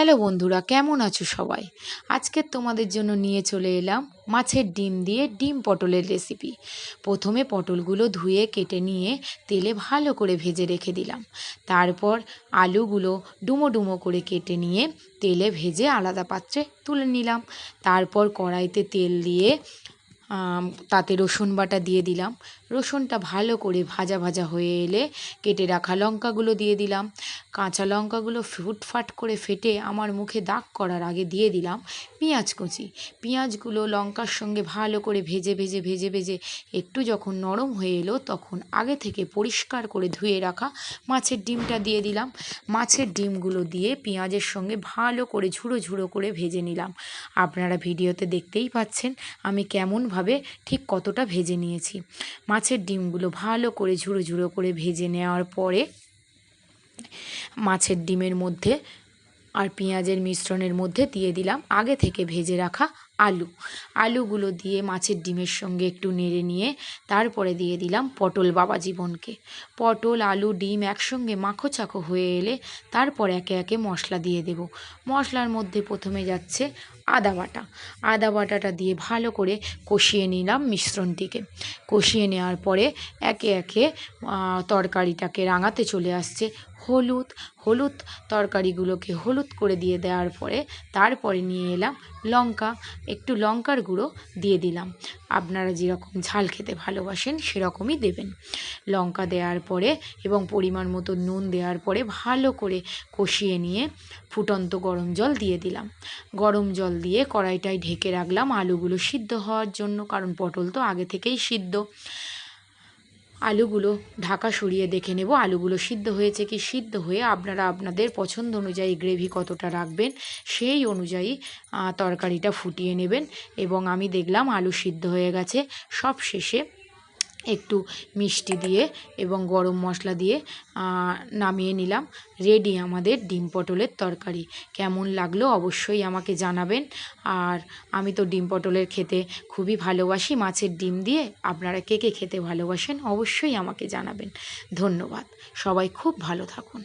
Hello বন্ধুরা, কেমন আছো সবাই? আজকে তোমাদের জন্য নিয়ে চলে এলাম মাছের ডিম দিয়ে ডিম পটলের রেসিপি প্রথমে পটলগুলো ধুয়ে, কেটে নিয়ে তেলে ভালো করে ভেজে রেখে দিলাম। তারপর আলুগুলো ডুমো ডুমো করে কেটে নিয়ে তেলে ভেজে আলাদা পাত্রে তুলে নিলাম। তারপর কড়াইতে তেল দিয়ে তাতে রসুন বাটা দিয়ে দিলাম। রসুনটা ভালো করে ভাজা ভাজা হয়ে এলে কেটে রাখা লঙ্কাগুলো দিয়ে দিলাম। কাঁচা লঙ্কাগুলো ফুটফাট করে ফেটে আমার মুখে দাগ করার আগে দিয়ে দিলাম পেঁয়াজ কুচি। পেঁয়াজগুলো লঙ্কার সঙ্গে ভালো করে ভেজে ভেজে ভেজে ভেজে একটু যখন নরম হয়ে এলো তখন আগে থেকে পরিষ্কার করে ধুয়ে রাখা মাছের ডিমটা দিয়ে দিলাম। মাছের ডিমগুলো দিয়ে পেঁয়াজের সঙ্গে ভালো করে ঝুড়ো ঝুড়ো করে ভেজে নিলাম। আপনারা ভিডিওতে দেখতেই পাচ্ছেন আমি কেমনভাবে ঠিক কতটা ভেজে নিয়েছি। মাছের ডিমগুলো ভালো করে ঝুড়ো ঝুড়ো করে ভেজে নেওয়ার পরে মাছের ডিমের মধ্যে আর পেঁয়াজের মিশ্রণের মধ্যে দিয়ে দিলাম। আগে থেকে ভেজে রাখা আলু। আলুগুলো দিয়ে মাছের ডিমের সঙ্গে একটু নেড়ে নিয়ে তারপরে দিয়ে দিলাম পটল বাবা জীবনকে। পটল, আলু, ডিম একসঙ্গে মাখো চাখো হয়ে এলে তারপর একে একে মশলা দিয়ে দেব। মশলার মধ্যে প্রথমে যাচ্ছে আদা বাটা। আদা বাটাটা দিয়ে ভালো করে কষিয়ে নিলাম মিশ্রণটিকে। কষিয়ে নেওয়ার পরে একে একে তরকারিটাকে রাঙাতে চলে আসছে হলুদ হলুদ তরকারিগুলোকে হলুদ করে দিয়ে দেওয়ার পরে তারপরে নিয়ে এলাম লঙ্কা, একটু লঙ্কার গুঁড়ো দিয়ে দিলাম। আপনারা যেরকম ঝাল খেতে ভালোবাসেন সেরকমই দেবেন। লঙ্কা দেওয়ার পরে এবং পরিমাণ মতো নুন দেওয়ার পরে ভালো করে কষিয়ে নিয়ে ফুটন্ত গরম জল দিয়ে দিলাম। গরম জল দিয়ে কড়াইটায় ঢেকে রাখলাম আলুগুলো সিদ্ধ হওয়ার জন্য, কারণ পটল তো আগে থেকেই সিদ্ধ। আলুগুলো ঢাকা সরিয়ে দেখে নেব। আলুগুলো সিদ্ধ হয়েছে কি সিদ্ধ হয়ে আপনারা আপনাদের পছন্দ অনুযায়ী গ্রেভি কতটা রাখবেন সেই অনুযায়ী তরকারিটা ফুটিয়ে নেবেন। এবং আমি দেখলাম আলু সিদ্ধ হয়ে গেছে। সব শেষে একটু মিষ্টি দিয়ে এবং গরম মশলা দিয়ে নামিয়ে নিলাম। রেডি আমাদের ডিম পটলের তরকারি। কেমন লাগল অবশ্যই আমাকে জানাবেন। আর আমি তো ডিম পটলের খেতে খুবই ভালোবাসি। মাছের ডিম দিয়ে আপনারা কে কে খেতে ভালোবাসেন অবশ্যই আমাকে জানাবেন। ধন্যবাদ। সবাই খুব ভালো থাকুন।